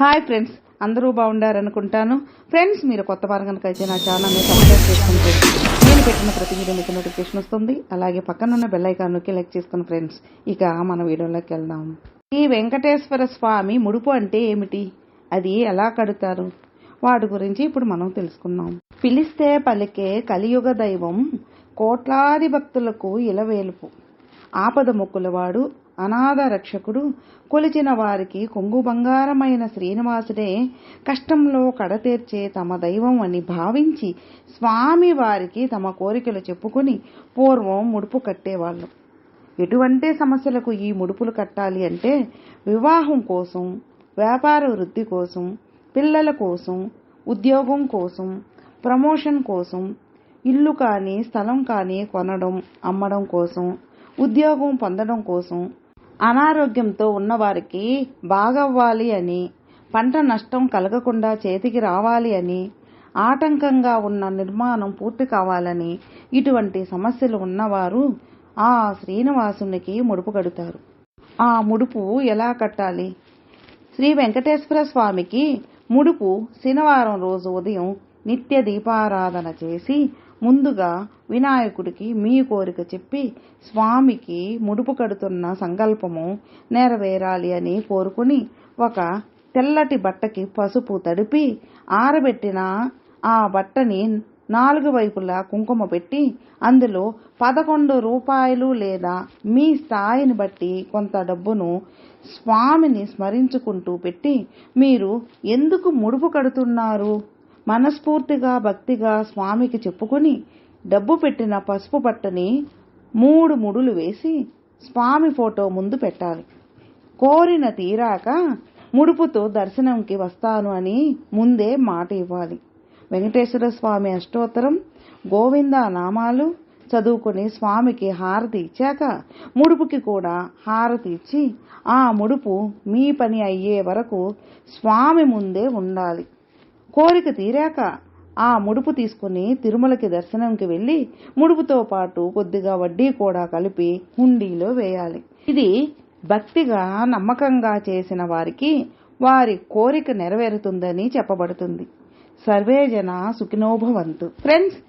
Hi friends అందరూ బాగుండారనుకుంటాను. Friends మీరు కొత్త వారు అయితే నా ఛానల్ని సబ్స్క్రైబ్ చేసుకుంటే నేను పెట్టిన ప్రతి వీడియో మీకు నోటిఫికేషన్ వస్తుంది. అలాగే పక్కనున్న బెల్ ఐకాన్ నొక్కి లైక్ చేసుకుని ఫ్రెండ్స్ ఇక మన వీడియోలోకి వెళ్దాం. ఈ వెంకటేశ్వర స్వామి ముడుపు అంటే ఏమిటి? అది ఎలా కడతారు? వాటి గురించి ఇప్పుడు మనం తెలుసుకుందాం. పిలిస్తే పలికే కలియుగ దైవం కోట్లాది భక్తులకు ఇలవేలుపు. ఆపద మొక్కులవాడు అనాథ రక్షకుడు కొలిచిన వారికి కొంగు బంగారమైన శ్రీనివాసుడే కష్టంలో కడతీర్చే తమ దైవం అని భావించి స్వామి వారికి తమ కోరికలు చెప్పుకుని పూర్వం ముడుపు కట్టేవాళ్ళు. ఎటువంటి సమస్యలకు ఈ ముడుపులు కట్టాలి అంటే వివాహం కోసం వ్యాపార వృద్ధి కోసం పిల్లల కోసం ఉద్యోగం కోసం ప్రమోషన్ కోసం ఇల్లు కానీ స్థలం కానీ కొనడం అమ్మడం కోసం ఉద్యోగం పొందడం కోసం అనారోగ్యంతో ఉన్నవారికి బాగవ్వాలి అని పంట నష్టం కలగకుండా చేతికి రావాలి అని ఆటంకంగా ఉన్న నిర్మాణం పూర్తి కావాలని ఇటువంటి సమస్యలు ఉన్నవారు ఆ శ్రీనివాసునికి ముడుపు కడుతారు. ఆ ముడుపు ఎలా కట్టాలి? శ్రీ వెంకటేశ్వర స్వామికి ముడుపు శనివారం రోజు ఉదయం నిత్య దీపారాధన చేసి ముందుగా వినాయకుడికి మీ కోరిక చెప్పి స్వామికి ముడుపు కడుతున్న సంకల్పము నెరవేరాలి అని కోరుకుని ఒక తెల్లటి బట్టకి పసుపు తడిపి ఆరబెట్టిన ఆ బట్టని నాలుగు వైపులా కుంకుమ పెట్టి అందులో పదకొండు రూపాయలు లేదా మీ స్థాయిని బట్టి కొంత డబ్బును స్వామిని స్మరించుకుంటూ పెట్టి మీరు ఎందుకు ముడుపు కడుతున్నారు? మనస్ఫూర్తిగా భక్తిగా స్వామికి చెప్పుకుని డబ్బు పెట్టిన పసుపు పట్టని మూడు ముడులు వేసి స్వామి ఫోటో ముందు పెట్టాలి. కోరిన తీరాక ముడుపుతో దర్శనంకి వస్తాను అని ముందే మాట ఇవ్వాలి. వెంకటేశ్వర స్వామి అష్టోత్తరం గోవింద నామాలు చదువుకుని స్వామికి హారతి ఇచ్చాక ముడుపుకి కూడా హారతి ఇచ్చి ఆ ముడుపు మీ పని అయ్యే వరకు స్వామి ముందే ఉండాలి. కోరిక తీరాక ఆ ముడుపు తీసుకుని తిరుమలకి దర్శనంకి వెళ్ళి ముడుపుతో పాటు కొద్దిగా వడ్డీ కూడా కలిపి హుండీలో వేయాలి. ఇది భక్తిగా నమ్మకంగా చేసిన వారికి వారి కోరిక నెరవేరుతుందని చెప్పబడుతుంది. సర్వేజన సుఖినోభవంతు ఫ్రెండ్స్